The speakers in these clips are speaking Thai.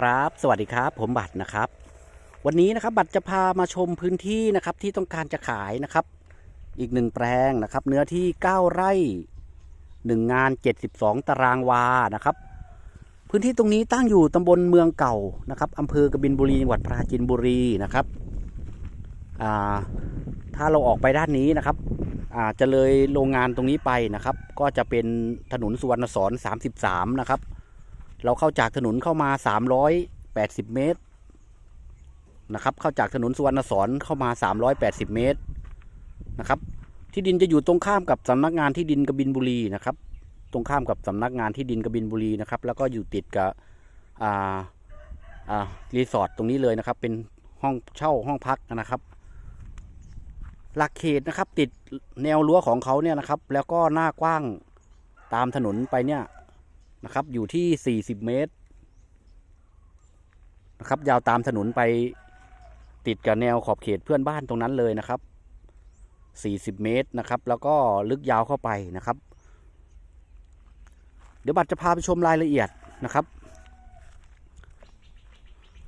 ครับ สวัสดีครับ ผมบัตรนะครับ วันนี้นะครับบัตรจะพามาชมพื้นที่นะครับที่ต้องการจะขายนะครับ อีกหนึ่งแปลงนะครับ เนื้อที่ 9 ไร่ 1 งาน 72 ตารางวานะครับ พื้นที่ตรงนี้ตั้งอยู่ตำบลเมืองเก่านะครับอำเภอกบินบุรีจังหวัดปราจีนบุรีนะครับถ้าเราออกไปด้านนี้นะครับจะเลยโรงงานตรงนี้ไปนะครับ ก็จะเป็นถนนสุวรรณสอน33 นะครับ เราเข้าจากถนนเข้ามา 380 เมตรนะครับ เข้าจากถนนสุวรรณสอนเข้ามา 380 เมตรนะครับ ที่ดินจะอยู่ตรงข้ามกับสำนักงานที่ดินกบินบุรีนะครับ ตรงข้ามกับสำนักงานที่ดินกบินบุรีนะครับ แล้วก็อยู่ติดกับอ่าอ่ารีสอร์ทตรงนี้เลยนะครับ เป็นห้องเช่าห้องพักนะครับหลักเขตนะครับติดแนวรั้วของเขาเนี่ยนะครับ แล้วก็หน้ากว้างตามถนนไปเนี่ย นะครับ อยู่ที่ 40 เมตรนะครับ ยาวตามถนนไปติดกับแนวขอบเขตเพื่อนบ้านตรงนั้นเลยนะครับ 40 เมตรนะครับ แล้วก็ลึกยาวเข้าไปนะครับ เดี๋ยวบัตรจะพาไปชมรายละเอียดนะครับ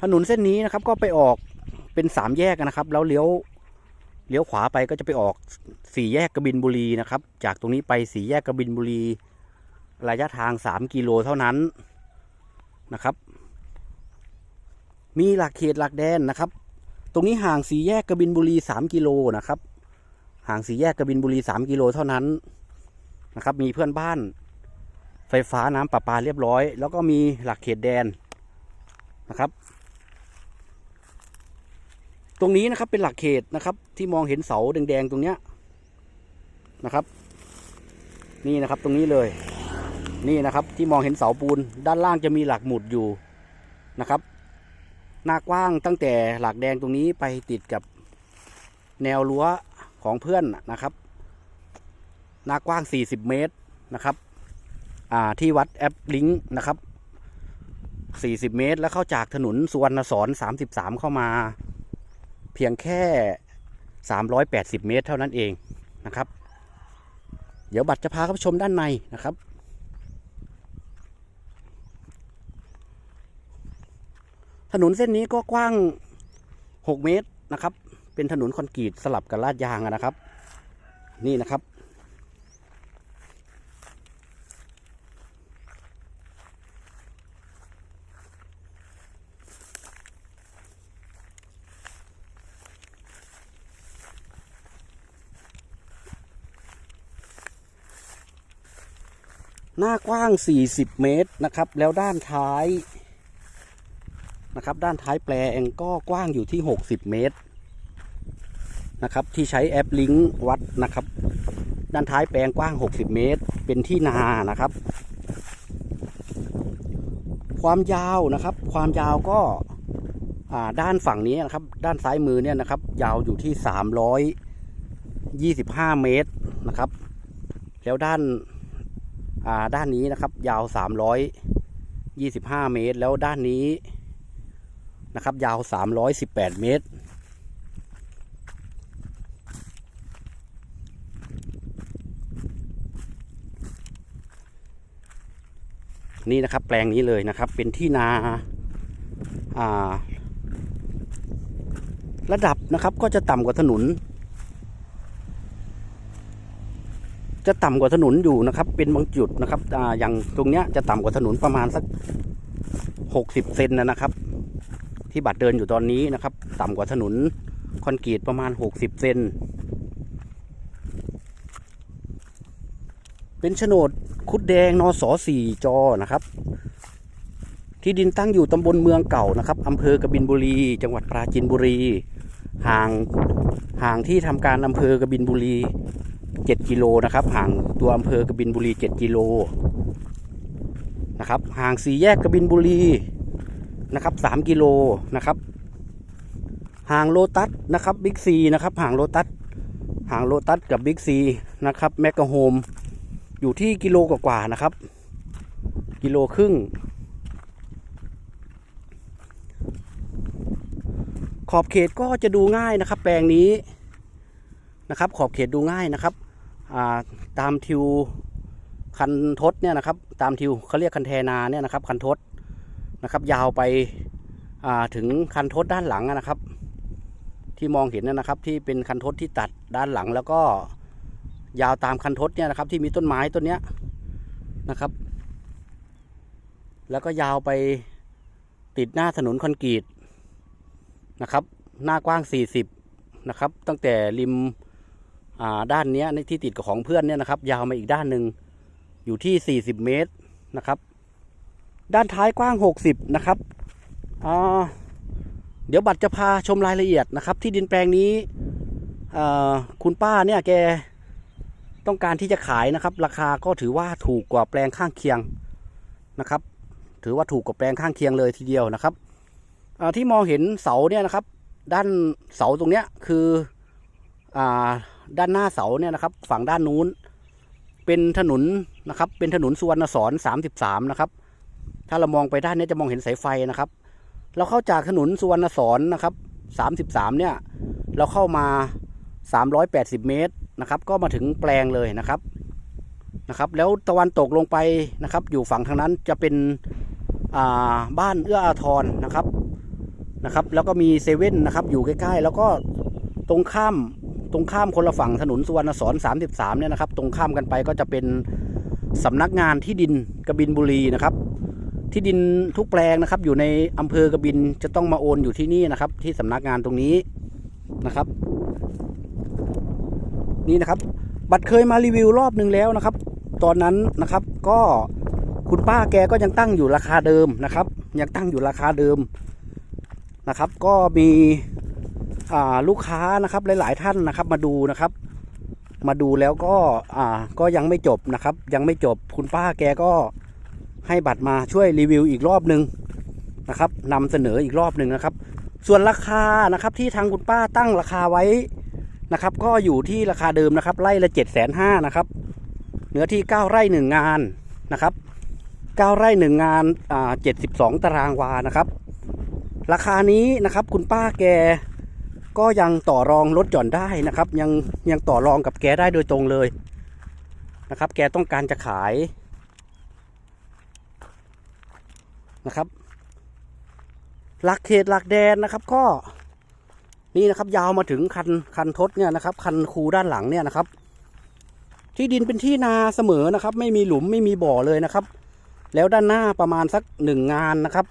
ถนนเส้นนี้นะครับก็ไปออกเป็นสามแยกนะครับ แล้วเลี้ยวเลี้ยวขวาไปก็จะไปออกสี่แยกกบินบุรีนะครับ จากตรงนี้ไปสี่แยกกบินบุรี ระยะทางสามกิโลเท่านั้นนะครับ มีหลักเขตหลักแดนนะครับ ตรงนี้ห่างสี่แยกกบินบุรีสามกิโลนะครับ ห่างสี่แยกกบินบุรีสามกิโลเท่านั้นนะครับ มีเพื่อนบ้าน ไฟฟ้าน้ำประปาเรียบร้อย แล้วก็มีหลักเขตแดนนะครับ ตรงนี้นะครับเป็นหลักเขตนะครับ ที่มองเห็นเสาแดงๆตรงเนี้ยนะครับ นี่นะครับตรงนี้เลย นี่นะครับที่มองเห็นเสาปูน ด้านล่างจะมีหลักหมุดอยู่นะครับ หน้ากว้างตั้งแต่หลักแดงตรงนี้ไปติดกับแนวรั้วของเพื่อนนะครับ หน้ากว้าง 40 เมตรนะครับที่วัดแอปลิงนะครับ 40 เมตร แล้วเข้าจากถนนสุวรรณสอน33 เข้ามา เพียงแค่ 380 เมตร เท่านั้นเองนะครับ เดี๋ยวบัตรจะพาเข้าชมด้านในนะครับ ถนนเส้นนี้ก็กว้าง 6 เมตรนะครับ เป็นถนนคอนกรีตสลับกับลาดยางนะครับ นี่นะครับ หน้ากว้าง 40 เมตรนะครับ แล้วด้านท้าย นะครับ ด้านท้ายแปลงก็กว้างอยู่ที่ 60 เมตรนะครับ ที่ใช้แอปลิงก์วัดนะครับ ด้านท้ายแปลงกว้าง 60 เมตร เป็นที่นานะครับ ความยาวนะครับ ความยาวก็ด้านฝั่งนี้นะครับ ด้านซ้ายมือเนี่ยนะครับ ยาวอยู่ที่ 325 เมตรนะครับ แล้วด้านด้านนี้นะครับ ยาว 325 เมตร แล้วด้านนี้ นะครับ ยาว 318 เมตร นี่นะครับแปลงนี้เลยนะครับ เป็นที่นาอ่าระดับนะครับก็จะต่ำกว่าถนน จะต่ำกว่าถนนอยู่นะครับ เป็นบางจุดนะครับอ่าอย่างตรงเนี้ยจะต่ำกว่าถนนประมาณสักหกสิบเซนนะครับ ที่บัตรเดินอยู่ตอนนี้นะครับ ต่ำกว่าถนนคอนกรีตประมาณหกสิบเซน เป็นโฉนดคุดแดงนสสี่จอนะครับ ที่ดินตั้งอยู่ตำบลเมืองเก่านะครับอำเภอกบินบุรี จังหวัดปราจีนบุรี ห่างห่างที่ทำการอำเภอกบินบุรี 7 กิโลนะครับ ห่างตัวอำเภอกบินบุรี 7 กิโลนะครับ ห่างสี่แยกกบินบุรี นะครับ3กิโลนะครับห่างโลตัสนะครับบิ๊กซีนะครับห่างโลตัสห่างโลตัสกับบิ๊กซีนะครับแมกกาโฮมอยู่ที่กิโลกว่าๆนะครับ กิโลครึ่ง ขอบเขตก็จะดูง่ายนะครับ แปลงนี้นะครับ ขอบเขตดูง่ายนะครับาตามทิวคันทศเนี่ยนะครับ ตามทิวเขาเรียกคันแทนาเนี่ยนะครับ คันทศ นะครับ ยาวไปถึงคันทดด้านหลังนะครับ ที่มองเห็นนะนะครับ ที่เป็นคันทดที่ตัดด้านหลัง แล้วก็ยาวตามคันทดเนี่ยนะครับ ที่มีต้นไม้ต้นเนี้ยนะครับ แล้วก็ยาวไปติดหน้าถนนคอนกรีตนะครับ หน้ากว้าง 40 นะครับ ตั้งแต่ริมด้านนี้ในที่ติดกับของเพื่อนเนี่ยนะครับ ยาวมาอีกด้านหนึ่งอยู่ที่ 40 เมตรนะครับ ด้านท้ายกว้าง 60 นะครับเดี๋ยวบัตรจะพาชมรายละเอียดนะครับ ที่ดินแปลงนี้คุณป้าเนี่ยแกต้องการที่จะขายนะครับ ราคาก็ถือว่าถูกกว่าแปลงข้างเคียงนะครับ ถือว่าถูกกว่าแปลงข้างเคียงเลยทีเดียวนะครับที่มองเห็นเสาเนี่ยนะครับ ด้านเสาตรงเนี้ยคืออด้านหน้าเสาเนี่ยนะครับ ฝั่งด้านนู้น เป็นถนนนะครับ เป็นถนนสุวรรณสอน33นะครับ ถ้าเรามองไปด้านนี้จะมองเห็นสายไฟนะครับ เราเข้าจากถนนสุวรรณสอนนะครับ33 เนี่ย เราเข้ามา 380 เมตรนะครับ ก็มาถึงแปลงเลยนะครับนะครับ แล้วตะวันตกลงไปนะครับ อยู่ฝั่งทางนั้นจะเป็นบ้านเอื้ออาทรนะครับนะครับ แล้วก็มีเซเว่นนะครับ อยู่ใกล้ๆ แล้วก็ตรงข้ามตรงข้ามคนละฝั่งถนนสุวรรณสอน33 เนี่ยนะครับ ตรงข้ามกันไปก็จะเป็นสำนักงานที่ดินกบินบุรีนะครับ ที่ดินทุกแปลงนะครับ อยู่ในอำเภอกบินจะต้องมาโอนอยู่ที่นี่นะครับ ที่สำนักงานตรงนี้นะครับ นี่นะครับ บัตรเคยมารีวิวรอบหนึ่งแล้วนะครับ ตอนนั้นนะครับก็คุณป้าแกก็ยังตั้งอยู่ราคาเดิมนะครับ ยังตั้งอยู่ราคาเดิมนะครับ ก็มีลูกค้านะครับหลาย ๆ ท่านนะครับ มาดูนะครับ มาดูแล้วก็อ่าก็ยังไม่จบนะครับ ยังไม่จบคุณป้าแกก็ ให้บัตรมาช่วยรีวิวอีกรอบหนึ่งนะครับนำเสนออีกรอบหนึ่งนะครับ ส่วนราคานะครับที่ทางคุณป้าตั้งราคาไว้นะครับ ก็อยู่ที่ราคาเดิมนะครับ ไร่ละเจ็ดแสนห้านะครับ เนื้อที่เก้าไร่หนึ่งงานนะครับเก้าไร่หนึ่งงานอ่าเจ็ดสิบสองตารางวานะครับ ราคานี้นะครับคุณป้าแกก็ยังต่อรองลดหย่อนได้นะครับ ยังยังต่อรองกับแกได้โดยตรงเลยนะครับ แกต้องการจะขาย นะครับ หลักเขตหลักแดนนะครับ ก็นี่นะครับ ยาวมาถึงคันคันทศเนี่ยนะครับ คันคูด้านหลังเนี่ยนะครับ ที่ดินเป็นที่นาเสมอนะครับ ไม่มีหลุมไม่มีบ่อเลยนะครับ แล้วด้านหน้าประมาณสักหนึ่งงานนะครับ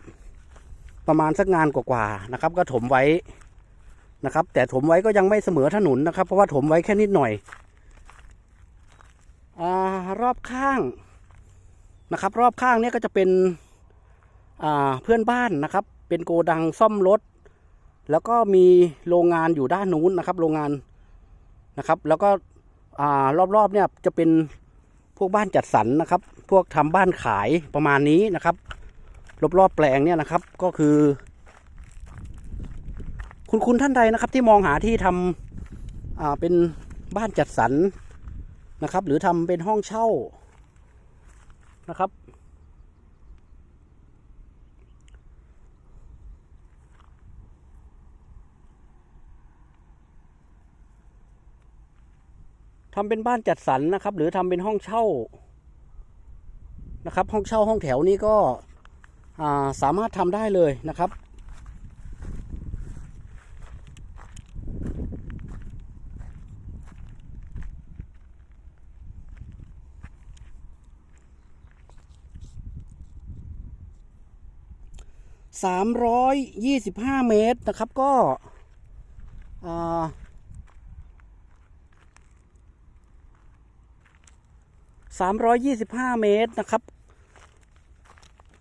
ประมาณสักงานกว่าๆนะครับ ก็ถมไว้นะครับ แต่ถมไว้ก็ยังไม่เสมอถนนนะครับ เพราะว่าถมไว้แค่นิดหน่อยอรอบข้างนะครับ รอบข้างเนี่ยก็จะเป็น เพื่อนบ้านนะครับ เป็นโกดังซ่อมรถ แล้วก็มีโรงงานอยู่ด้านนู้นนะครับ โรงงานนะครับ แล้วก็รอบๆเนี่ยจะเป็นพวกบ้านจัดสรรนะครับ พวกทำบ้านขายประมาณนี้นะครับ รอบๆแปลงเนี่ยนะครับก็คือ คุณคุณท่านใดนะครับ ที่มองหาที่ทำอ่าเป็นบ้านจัดสรรนะครับ หรือทำเป็นห้องเช่านะครับ ทำเป็นบ้านจัดสรรนะครับ หรือทำเป็นห้องเช่านะครับ ห้องเช่าห้องแถวนี้ก็าสามารถทำได้เลยนะครับสามร้อยยี่สิบห้าเมตรนะครับก็ สามร้อยยี่สิบห้าเมตรนะครับ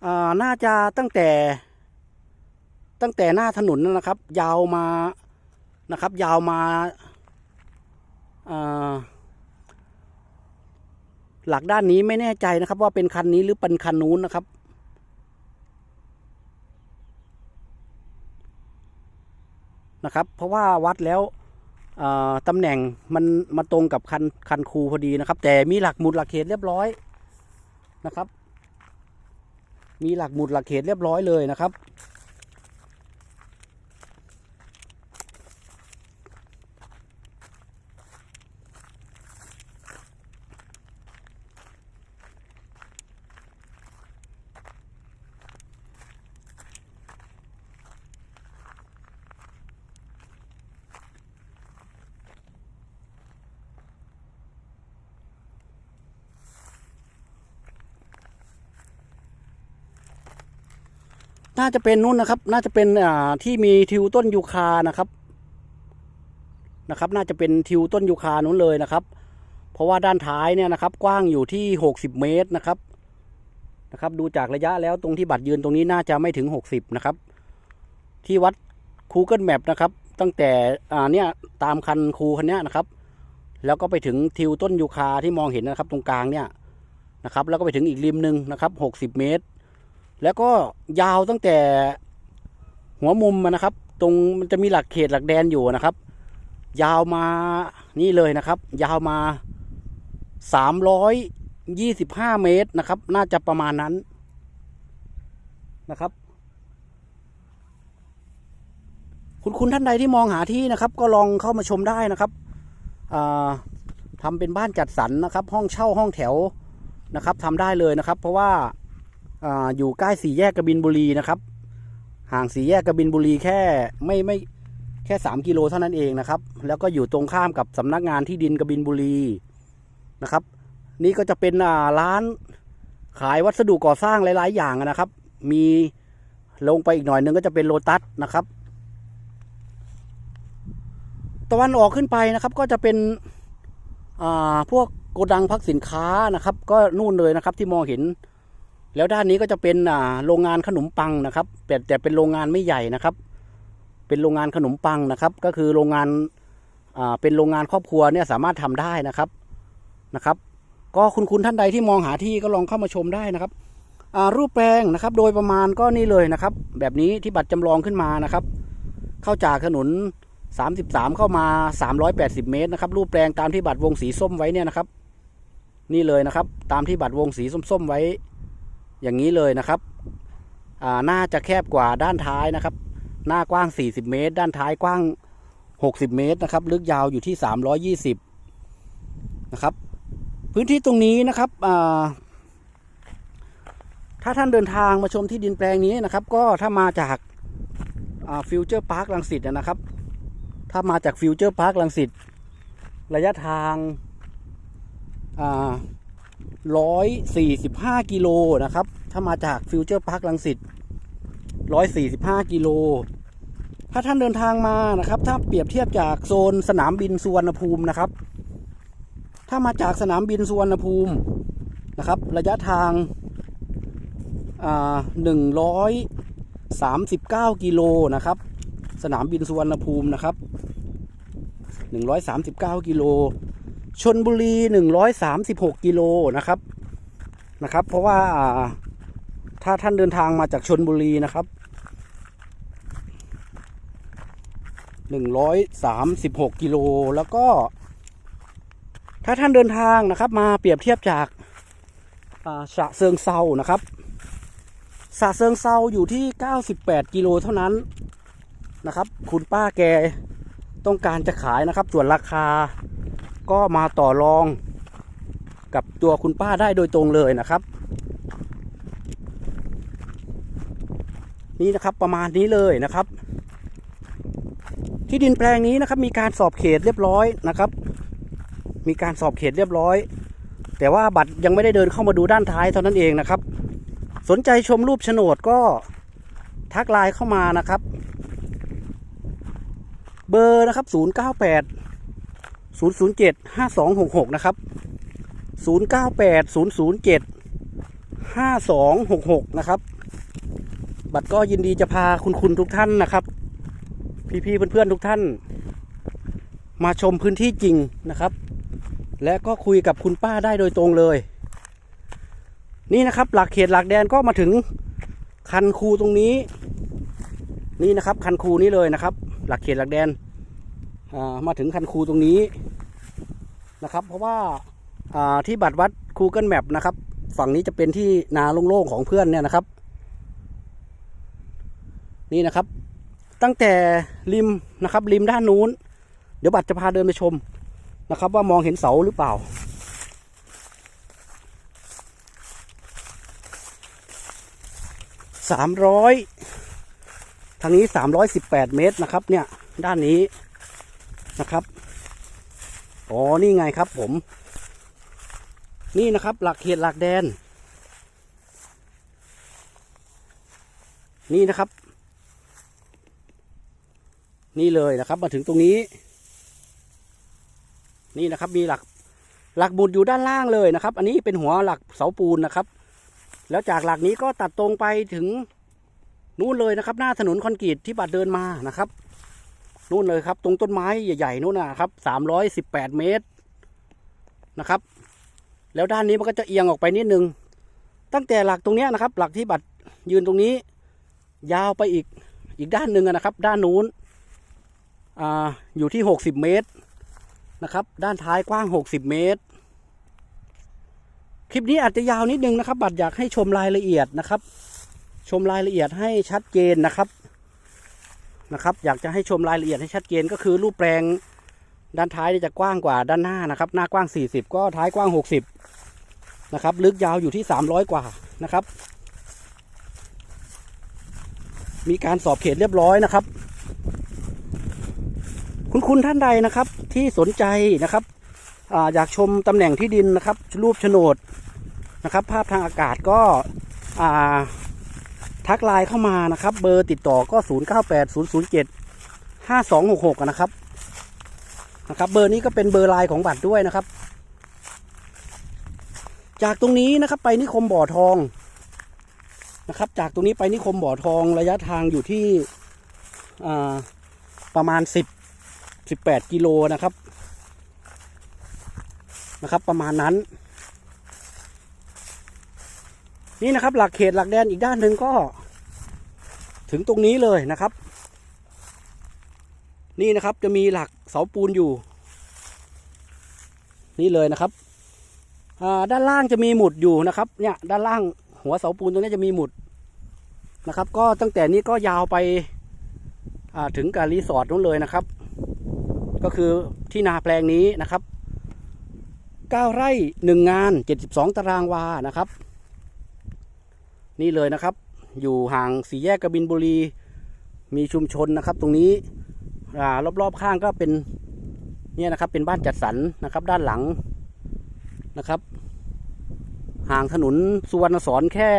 อ่าน่าจะตั้งแต่ ตั้งแต่หน้าถนนนะครับ ยาวมานะครับ ยาวมาาหลักด้านนี้ไม่แน่ใจนะครับ ว่าเป็นคันนี้หรือเป็นคันนู้นนะครับ นะครับ เพราะว่าวัดแล้ว ตำแหน่งมันมาตรงกับคันคันคูพอดีนะครับ แต่มีหลักหมุดหลักเขตเรียบร้อยนะครับ มีหลักหมุดหลักเขตเรียบร้อยเลยนะครับ น่าจะเป็นนู่นนะครับ น่าจะเป็นอ่าที่มีทิวต้นยูคานะครับนะครับ น่าจะเป็นทิวต้นยูคานู้นเลยนะครับ เพราะว่าด้านท้ายเนี่ยนะครับ กว้างอยู่ที่หกสิบเมตรนะครับนะครับ ดูจากระยะแล้วตรงที่บัตรยืนตรงนี้น่าจะไม่ถึงหกสิบนะครับ ที่วัด Google Map นะครับ ตั้งแต่อ่าเนี่ยตามคันคูคันนี้นะครับ แล้วก็ไปถึงทิวต้นยูคาที่มองเห็นนะครับ ตรงกลางเนี่ยนะครับ แล้วก็ไปถึงอีกริมหนึ่งนะครับหกสิบเมตร แล้วก็ยาวตั้งแต่หัวมุมนะครับ ตรงมันจะมีหลักเขตหลักแดนอยู่นะครับ ยาวมานี่เลยนะครับ ยาวมาสามร้อยยี่สิบห้าเมตรนะครับ น่าจะประมาณนั้นนะครับ คุณคุณท่านใดที่มองหาที่นะครับ ก็ลองเข้ามาชมได้นะครับอ่าทำเป็นบ้านจัดสรรนะครับ ห้องเช่าห้องแถวนะครับทำได้เลยนะครับ เพราะว่า ออยู่ใกล้สี่แยกกบินบุรีนะครับ ห่างสี่แยกกบินบุรีแค่ไม่ไม่แค่สามกิโลเท่านั้นเองนะครับ แล้วก็อยู่ตรงข้ามกับสำนักงานที่ดินกบินบุรีนะครับ นี่ก็จะเป็นร้านขายวัสดุก่อสร้างหลาย ๆ อย่างนะครับ มีลงไปอีกหน่อยนึงก็จะเป็นโลตัสนะครับ ตะวันออกขึ้นไปนะครับ ก็จะเป็นพวกโกดังพักสินค้านะครับ ก็นู่นเลยนะครับที่มองเห็น แล้วด้านนี้ก็จะเป็นโรงงานขนมปังนะครับแต่แต่เป็นโรงงานไม่ใหญ่นะครับ เป็นโรงงานขนมปังนะครับ ก็คือโรงงานเป็นโรงงานครอบครัวเนี่ยสามารถทำได้นะครับนะครับ ก็คุณคุณท่านใดที่มองหาที่ก็ลองเข้ามาชมได้นะครับรูปแปลงนะครับโดยประมาณก็นี่เลยนะครับ แบบนี้ที่บัตรจำลองขึ้นมานะครับ เข้าจากถนน 33 เข้ามา 380 เมตรนะครับ รูปแปลงตามที่บัตรวงสีส้มไว้เนี่ยนะครับ นี่เลยนะครับ ตามที่บัตรวงสีส้มๆไว้ อย่างนี้เลยนะครับอ่าน่าจะแคบกว่าด้านท้ายนะครับ หน้ากว้าง 40 เมตร ด้านท้ายกว้าง 60 เมตรนะครับ ลึกยาวอยู่ที่ 320 นะครับ พื้นที่ตรงนี้นะครับถ้าท่านเดินทางมาชมที่ดินแปลงนี้นะครับ ก็ถ้ามาจากฟิวเจอร์พาร์คลังสิตนะครับ ถ้ามาจากฟิวเจอร์พาร์คลังสิตระยะทาง อ่าร้อยสี่สิบห้ากิโลนะครับ ถ้ามาจากฟิวเจอร์พาร์คลังสิตร้อยสี่สิบห้ากิโล ถ้าท่านเดินทางมานะครับ ถ้าเปรียบเทียบจากโซนสนามบินสุวรรณภูมินะครับ ถ้ามาจากสนามบินสุวรรณภูมินะครับ ระยะทางหนึ่งร้อยสามสิบเก้ากิโลนะครับ สนามบินสุวรรณภูมินะครับหนึ่งร้อยสามสิบเก้ากิโล ชนบุรีหนึ่งร้อยสามสิบหกกิโลนะครับนะครับ เพราะว่าถ้าท่านเดินทางมาจากชนบุรีนะครับหนึ่งร้อยสามสิบหกกิโลแล้วก็ ถ้าท่านเดินทางนะครับ มาเปรียบเทียบจากฉะเซิงเซานะครับฉะเซิงเซาอยู่ที่เก้าสิบแปดกิโลเท่านั้นนะครับ คุณป้าแกต้องการจะขายนะครับ ส่วนราคา ก็มาต่อรองกับตัวคุณป้าได้โดยตรงเลยนะครับ นี่นะครับประมาณนี้เลยนะครับ ที่ดินแปลงนี้นะครับ มีการสอบเขตเรียบร้อยนะครับ มีการสอบเขตเรียบร้อย แต่ว่าบัตรยังไม่ได้เดินเข้ามาดูด้านท้ายเท่านั้นเองนะครับ สนใจชมรูปโฉนดก็ทักไลน์เข้ามานะครับ เบอร์นะครับ 098 007 5266 นะครับ 098 007 5266 นะครับ บัตรก็ยินดีจะพาคุณคุณทุกท่านนะครับ พี่ๆเพื่อนๆทุกท่าน มาชมพื้นที่จริงนะครับ และก็คุยกับคุณป้าได้โดยตรงเลย นี่นะครับ หลักเขตหลักแดนก็มาถึงคันคูตรงนี้ นี่นะครับ คันคูนี้เลยนะครับ หลักเขตหลักแดน มาถึงคันคูตรงนี้นะครับ เพราะว่าที่บัตรวัด Google Map นะครับ ฝั่งนี้จะเป็นที่นาโล่งๆของเพื่อนเนี่ยนะครับ นี่นะครับ ตั้งแต่ริมนะครับริมด้านนู้น เดี๋ยวบัตรจะพาเดินไปชมนะครับ ว่ามองเห็นเสาหรือเปล่าสามร้อยทางนี้สามร้อยสิบแปดเมตรนะครับ เนี่ยด้านนี้ นะครับอ๋อนี่ไงครับผม นี่นะครับ หลักเขตหลักแดน นี่นะครับ นี่เลยนะครับ มาถึงตรงนี้ นี่นะครับมีหลักหลักบุดอยู่ด้านล่างเลยนะครับ อันนี้เป็นหัวหลักเสาปูนนะครับ แล้วจากหลักนี้ก็ตัดตรงไปถึงนู่นเลยนะครับ หน้าถนนคอนกรีตที่บัดเดินมานะครับ นู่นเลยครับ ตรงต้นไม้ใหญ่ๆนู่นนะครับสามร้อยสิบแปดเมตรนะครับ แล้วด้านนี้มันก็จะเอียงออกไปนิดนึง ตั้งแต่หลักตรงนี้นะครับ หลักที่บัดยืนตรงนี้ ยาวไปอีกอีกด้านหนึ่งนะครับ ด้านนู้นออยู่ที่หกสิบเมตรนะครับ ด้านท้ายกว้างหกสิบเมตร คลิปนี้อาจจะยาวนิดนึงนะครับ บัดอยากให้ชมรายละเอียดนะครับ ชมรายละเอียดให้ชัดเจนนะครับ นะครับ อยากจะให้ชมรายละเอียดให้ชัดเจนก็คือรูปแปลงด้านท้ายจะกว้างกว่าด้านหน้านะครับ หน้ากว้าง 40 ก็ท้ายกว้าง 60 นะครับ ลึกยาวอยู่ที่ 300 กว่านะครับ มีการสอบเขตเรียบร้อยนะครับ คุณคุณท่านใดนะครับ ที่สนใจนะครับออยากชมตำแหน่งที่ดินนะครับ รูปโฉนดนะครับ ภาพทางอากาศก็อ่า ทักไลน์เข้ามานะครับ เบอร์ติดต่อก็ 0 9 8 0 0 7 5 2 6 6 นะครับนะครับ เบอร์นี้ก็เป็นเบอร์ไลน์ของบัตรด้วยนะครับ จากตรงนี้นะครับไปนิคมบ่อทองนะครับ จากตรงนี้ไปนิคมบ่อทองระยะทางอยู่ที่ประมาณ 10 18 กิโลนะครับนะครับ ประมาณนั้น นี่นะครับ หลักเขตหลักแดนอีกด้านหนึ่งก็ ถึงตรงนี้เลยนะครับ นี่นะครับจะมีหลักเสาปูนอยู่ นี่เลยนะครับด้านล่างจะมีหมุดอยู่นะครับ เนี่ย ด้านล่างหัวเสาปูนตรงนี้จะมีหมุดนะครับ ก็ตั้งแต่นี้ก็ยาวไปถึงกับรีสอร์ทนู้นเลยนะครับ ก็คือที่นาแปลงนี้นะครับ9ไร่1งาน 72 ตารางวานะครับ นี่เลยนะครับ อยู่ห่างสี่แยกกบินบุรี มีชุมชนนะครับ ตรงนี้อ่ารอบๆข้างก็เป็นเนี่ยนะครับ เป็นบ้านจัดสรรนะครับ ด้านหลังนะครับ ห่างถนนสุวรรณสอนแค่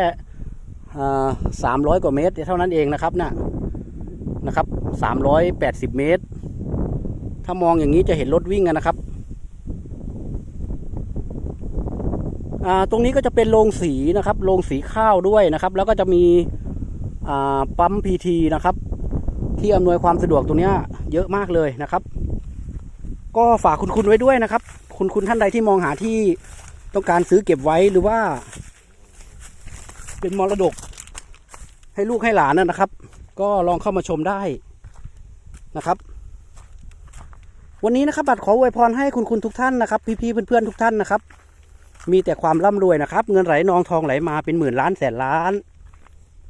สามร้อยกว่าเมตร เท่านั้นเองนะครับน่ะนะครับสามร้อยแปดสิบเมตร ถ้ามองอย่างนี้จะเห็นรถวิ่งกันนะครับ อ่า ตรงนี้ก็จะเป็นโรงสีนะครับโรงสีข้าวด้วยนะครับ แล้วก็จะมีอ่าปั๊มพีทีนะครับ ที่อำนวยความสะดวกตรงนี้เยอะมากเลยนะครับ ก็ฝากคุณคุณไว้ด้วยนะครับ คุณคุณท่านใดที่มองหาที่ต้องการซื้อเก็บไว้หรือว่า เป็นมรดก ให้ลูกให้หลานนะครับ ก็ลองเข้ามาชมได้นะครับ วันนี้นะครับบัตรขออวยพรให้คุณคุณทุกท่านนะครับ พี่ๆเพื่อนๆทุกท่านนะครับ มีแต่ความร่ำรวยนะครับ เงินไหลนองทองไหลมาเป็นหมื่นล้านแสนล้าน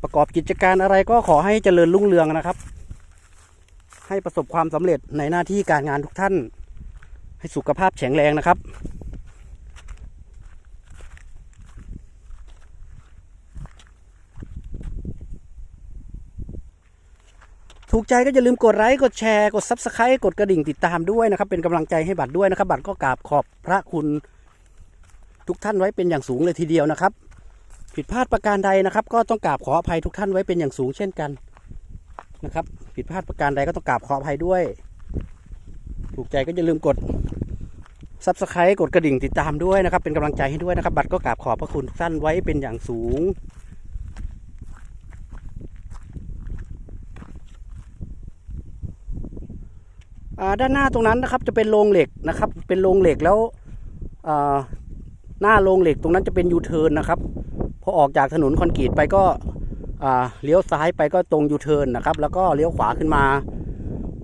ประกอบกิจการอะไรก็ขอให้เจริญรุ่งเรืองนะครับ ให้ประสบความสำเร็จในหน้าที่การงานทุกท่าน ให้สุขภาพแข็งแรงนะครับถูกใจก็อย่าลืมกดไลค์กดแชร์กด Subscribe กดกระดิ่งติดตามด้วยนะครับ เป็นกำลังใจให้บัตรด้วยนะครับ บัตรก็กราบขอบพระคุณ ทุกท่านไว้เป็นอย่างสูงเลยทีเดียวนะครับ ผิดพลาดประการใดนะครับ ก็ต้องกราบขออภัยทุกท่านไว้เป็นอย่างสูงเช่นกันนะครับ ผิดพลาดประการใดก็ต้องกราบขออภัยด้วย ถูกใจก็อย่าลืมกด Subscribe กดกระดิ่งติดตามด้วยนะครับ เป็นกำลังใจให้ด้วยนะครับบัตรก็กราบขอบพระคุณทุกท่านไว้เป็นอย่างสูงด้านหน้าตรงนั้นนะครับจะเป็นโรงเหล็กนะครับ เป็นโรงเหล็กแล้ว หน้าโรงเหล็กตรงนั้นจะเป็นยูเทิร์นนะครับพอออกจากถนนคอนกรีตไปก็เลี้ยวซ้ายไปก็ตรงยูเทิร์นนะครับ แล้วก็เลี้ยวขวาขึ้นมา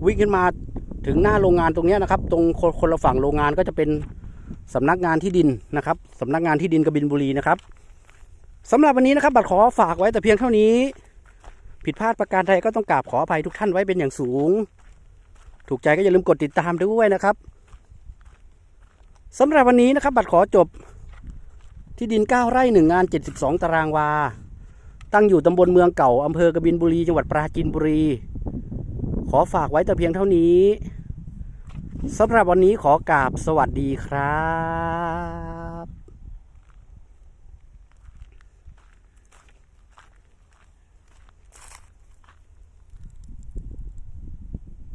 วิ่งขึ้นมาถึงหน้าโรงงานตรงนี้นะครับ ตรงคนคนละฝั่งโรงงานก็จะเป็นสำนักงานที่ดินนะครับสำนักงานที่ดินกบินบุรีนะครับสำหรับวันนี้นะครับ บัตรขอฝากไว้แต่เพียงเท่านี้ ผิดพลาดประการใดก็ต้องกราบขออภัยทุกท่านไว้เป็นอย่างสูง ถูกใจก็อย่าลืมกดติดตามด้วยนะครับสำหรับวันนี้นะครับ บัตรขอจบ ที่ดิน 9 ไร่1งาน 72 ตารางวา ตั้งอยู่ตำบลเมืองเก่าอำเภอกบินบุรี จังหวัดปราจีนบุรี ขอฝากไว้แต่เพียงเท่านี้สำหรับวันนี้ขอกราบสวัสดีครับ